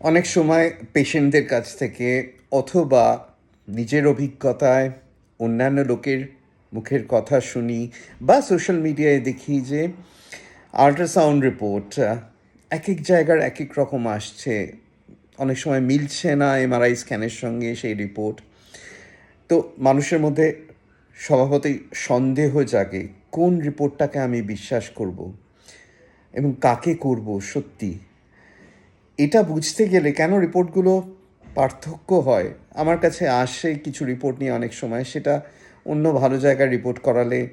অনেক সময় পেশেন্টদের কাছ থেকে অথবা নিজের অভিজ্ঞতায় অন্যান্য লোকের মুখের কথা শুনি বা সোশ্যাল মিডিয়ায় দেখি যে আল্ট্রাসাউন্ড রিপোর্ট এক এক জায়গার এক এক রকম আসছে। অনেক সময় মিলছে না এমআরআই স্ক্যানের সঙ্গে সেই রিপোর্ট তো মানুষের মধ্যে স্বভাবতই সন্দেহ জাগে, কোন রিপোর্টটাকে আমি বিশ্বাস করব এবং কাকে করব সত্যি? এটা বুঝতে গেলে কেন রিপোর্টগুলো পার্থক্য হয়? আমার কাছে আসে কিছু রিপোর্ট নিয়ে অনেক সময়। সেটা অন্য ভালো জায়গায় রিপোর্ট করালে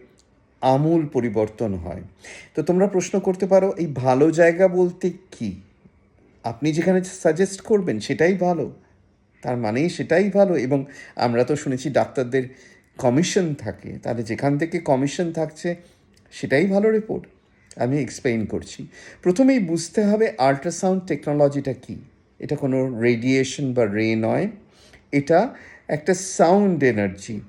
আমূল পরিবর্তন হয়। তো তোমরা প্রশ্ন করতে পারো, এই ভালো জায়গা বলতে কি? আপনি যেখানে সাজেস্ট করবেন সেটাই ভালো। তার মানেই সেটাই ভালো। এবং আমরা তো শুনেছি ডাক্তারদের কমিশন থাকে। তাহলে যেখান থেকে কমিশন থাকছে, সেটাই ভালো রিপোর্ট আমি এক্সপ্লেইন করছি। প্রথমেই বুঝতে হবে আল্ট্রাসাউন্ড টেকনোলজিটা কি। এটা কোনো রেডিয়েশন বা রে নয়। এটা একটা sound energy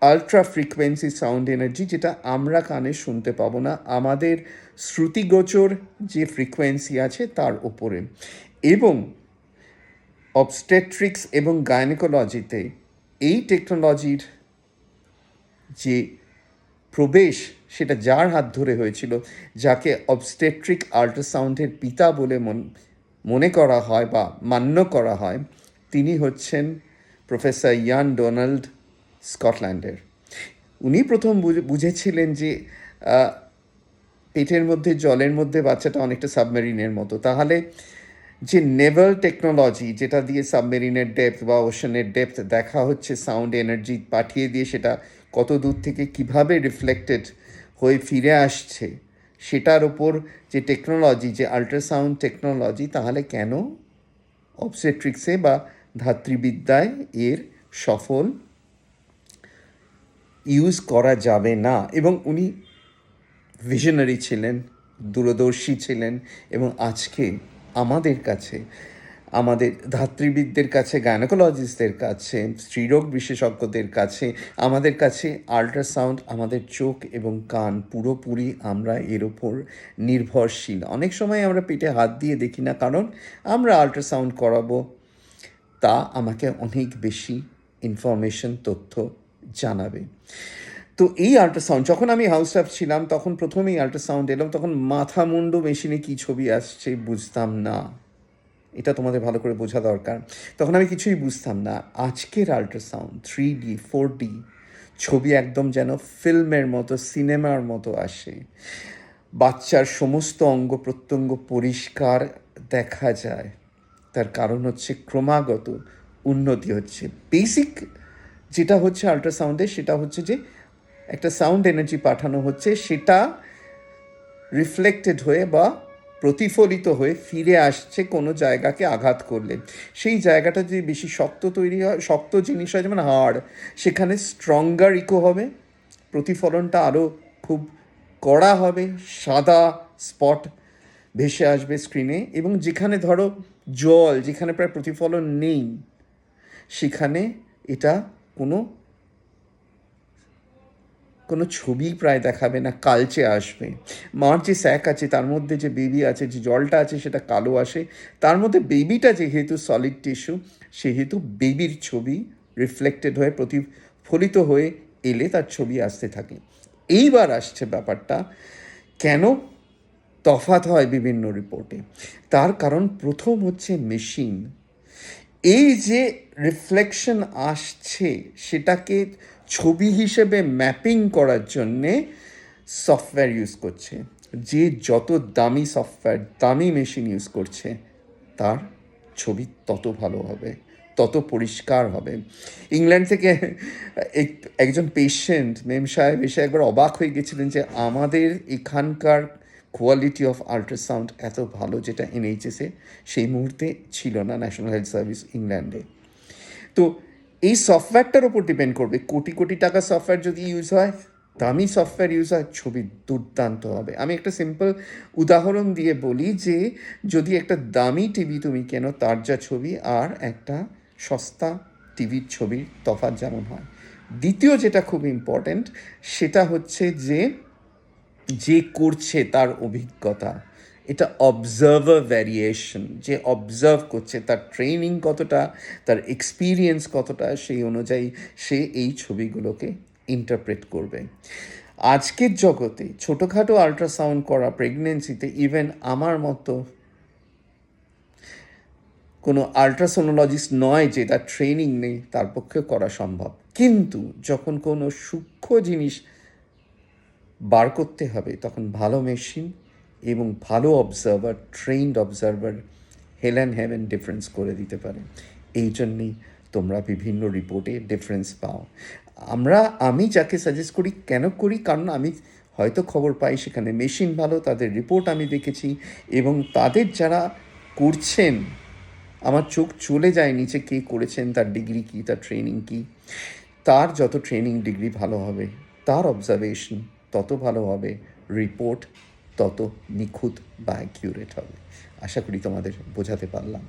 ultra frequency sound energy যেটা আমরা কানে শুনতে পাবো না। আমাদের শ্রুতিগোচর যে ফ্রিকোয়েন্সি আছে তার ওপরে এবং অবস্টেট্রিক্স এবং গাইনোকোলজিতে এই টেকনোলজির যে প্রবেশ সেটা যার হাত ধরে হয়েছিল, যাকে অবস্টেট্রিক আল্ট্রাসাউন্ডের পিতা বলে মন করা হয় বা মান্য করা হয়, তিনি হচ্ছেন প্রফেসর ইয়ান ডোনাল্ড স্কটল্যান্ডের। উনি প্রথম বুঝে- বুঝেছিলেন যে পেটের মধ্যে, জলের মধ্যে বাচ্চাটা অনেকটা সাবমেরিনের মতো। তাহলে যে নেভাল টেকনোলজি, যেটা দিয়ে সাবমেরিনের ডেপথ বা ওশনের ডেপথ দেখা হচ্ছে, সাউন্ড, এনার্জি পাঠিয়ে দিয়ে সেটা কত দূর থেকে কীভাবে রিফ্লেক্টেড হয়ে ফিরে আসছে, সেটার ওপর যে টেকনোলজি যে আল্ট্রাসাউন্ড টেকনোলজি তাহলে কেন অবসেট্রিক্সে বা ধাত্রীবিদ্যায় এর সফল ইউজ করা যাবে না? এবং উনি ভিশনারি ছিলেন, দূরদর্শী ছিলেন এবং আজকে আমাদের কাছে আমাদের ধাত্রীবিদদের কাছে গায়নোকোলজিস্টদের কাছে, স্ত্রীরোগ বিশেষজ্ঞদের কাছে, আমাদের কাছে আল্ট্রাসাউন্ড আমাদের চোখ এবং কান পুরোপুরি আমরা এর ওপর নির্ভরশীল। অনেক সময় আমরা পেটে হাত দিয়ে দেখি না, কারণ আমরা আল্ট্রাসাউন্ড করাবো, তা আমাকে অনেক বেশি ইনফরমেশন তথ্য জানাবে। তো এই আল্ট্রাসাউন্ড যখন আমি হাউস স্টাফ ছিলাম, তখন প্রথমেই আল্ট্রাসাউন্ড এলাম, তখন মাথা মুন্ডু মেশিনে কী ছবি আসছে বুঝতাম না। এটা তোমাদের ভালো করে বোঝা দরকার। তখন আমি কিছুই বুঝতাম না। আজকের ultrasound three D four D ছবি একদম যেন ফিল্মের মতো, সিনেমার মতো আসে। বাচ্চার সমস্ত অঙ্গ প্রত্যঙ্গ পরিষ্কার দেখা যায়। তার কারণ হচ্ছে ক্রমাগত উন্নতি হচ্ছে। বেসিক যেটা হচ্ছে আল্ট্রাসাউন্ডে সেটা হচ্ছে যে একটা সাউন্ড এনার্জি পাঠানো হচ্ছে, সেটা রিফ্লেক্টেড হয়ে বা প্রতিফলিত হয়ে ফিরে আসছে কোনো জায়গাকে আঘাত করলে। সেই জায়গাটা যদি বেশি শক্ত তৈরি হয়, শক্ত জিনিস হয়, যেমন হাড়, সেখানে স্ট্রঙ্গার ইকো হবে, প্রতিফলনটা আরও খুব কড়া হবে, সাদা স্পট ভেসে আসবে স্ক্রিনে এবং যেখানে ধরো জল, যেখানে প্রায় প্রতিফলন নেই, সেখানে এটা কোনো কোনো ছবি প্রায় দেখাবে না, কালচে আসবে। মার যে স্যাক আছে, তার মধ্যে যে বেবি আছে, যে জলটা আছে, সেটা কালো আসে। তার মধ্যে বেবিটা যেহেতু সলিড টিস্যু সেহেতু বেবির ছবি রিফ্লেক্টেড হয়ে, প্রতিফলিত হয়ে এলে তার ছবি আসতে থাকে। এইবার আসছে ব্যাপারটা, কেন তফাত হয় বিভিন্ন রিপোর্টে তার কারণ প্রথম হচ্ছে মেশিন এই যে রিফ্লেকশন আসছে, সেটাকে ছবি হিসেবে ম্যাপিং করার জন্যে সফটওয়্যার ইউজ করছে। যে যত দামি সফটওয়্যার, দামি মেশিন ইউজ করছে, তার ছবি তত ভালো হবে, তত পরিষ্কার হবে। ইংল্যান্ড থেকে এক- একজন পেশেন্ট মেম সাহেব এসে একবার অবাক হয়ে গেছিলেন যে আমাদের এখানকার কোয়ালিটি অফ আল্ট্রাসাউন্ড এত ভালো যেটা এনএইচএসে সেই মুহূর্তে ছিল না ন্যাশনাল হেলথ সার্ভিস ইংল্যান্ডে তো এই সফটওয়্যারটার উপর ডিপেন্ড করবে। কোটি কোটি টাকা সফটওয়্যার যদি ইউজ হয়, দামি সফটওয়্যার ইউজ হয়, ছবি দুর্দান্ত হবে। আমি একটা সিম্পল উদাহরণ দিয়ে বলি যে, যদি একটা দামি টিভি তুমি কেনো, তার যা ছবি আর একটা সস্তা টিভির ছবির তফাৎ যেমন হয়। দ্বিতীয় যেটা খুব ইম্পর্ট্যান্ট সেটা হচ্ছে যে যে করছে তার অভিজ্ঞতা। এটা অবজার্ভার ভ্যারিয়েশন যে অবজার্ভ করছে তার ট্রেনিং কতটা, তার এক্সপিরিয়েন্স কতটা, সেই অনুযায়ী সে এই ছবিগুলোকে ইন্টারপ্রেট করবে। আজকের জগতে ছোটোখাটো আল্ট্রাসাউন্ড করা প্রেগনেন্সিতে ইভেন আমার মতো কোনো আল্ট্রাসোনোলজিস্ট নয় যে তার ট্রেনিং নেই, তার পক্ষে করা সম্ভব। কিন্তু যখন কোনো সূক্ষ্ম জিনিস বার করতে হবে, তখন ভালো মেশিন এবং ভালো observer trained observer hell and heaven difference করে দিতে পারে। এই জন্যেই তোমরা বিভিন্ন রিপোর্টে ডিফারেন্স পাও। আমরা, আমি যাকে সাজেস্ট করি, কেন করি? কারণ আমি হয়তো খবর পাই, সেখানে মেশিন ভালো, তাদের রিপোর্ট আমি দেখেছি এবং তাদের যারা করছেন, আমার চোখ চলে যায় নিচে কে করেছেন, তার ডিগ্রি কী, তার ট্রেনিং কী, তার যত ট্রেনিং ডিগ্রি ভালো হবে, তার অবজারভেশন তত ভালো হবে রিপোর্ট তত নিখুঁত বা অ্যাকিউরেট হবে। আশা করি তোমাদের বোঝাতে পারলাম।